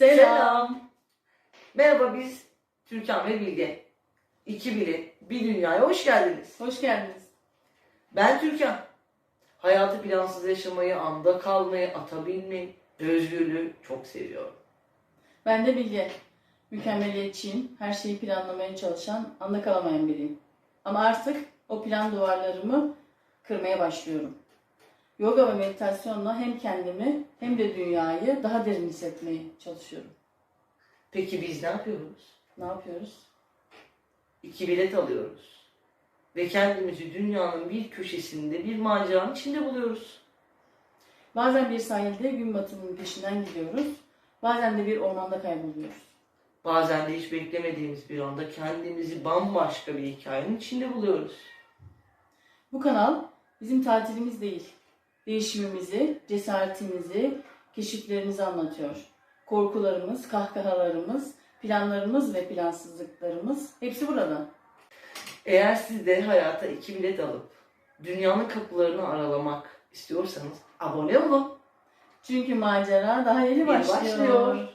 Selam. Merhaba biz Türkan ve Bilge. İki biri, bir dünyaya hoş geldiniz. Hoş geldiniz. Ben Türkan. Hayatı plansız yaşamayı, anda kalmayı, ata binmeyi, özgürlüğü çok seviyorum. Ben de Bilge. Mükemmeliyetçiyim. Her şeyi planlamaya çalışan, anda kalamayan biriyim. Ama artık o plan duvarlarımı kırmaya başlıyorum. Yoga ve meditasyonla hem kendimi hem de dünyayı daha derin hissetmeye çalışıyorum. Peki biz ne yapıyoruz? Ne yapıyoruz? İki bilet alıyoruz. Ve kendimizi dünyanın bir köşesinde bir maceranın içinde buluyoruz. Bazen bir sahilde gün batımının peşinden gidiyoruz. Bazen de bir ormanda kayboluyoruz. Bazen de hiç beklemediğimiz bir anda kendimizi bambaşka bir hikayenin içinde buluyoruz. Bu kanal bizim tatilimiz değil. Değişimimizi, cesaretimizi, keşiflerimizi anlatıyor. Korkularımız, kahkahalarımız, planlarımız ve plansızlıklarımız hepsi burada. Eğer siz de hayata iki bilet alıp dünyanın kapılarını aralamak istiyorsanız abone olun. Çünkü macera daha yeni başlıyor. başlıyor.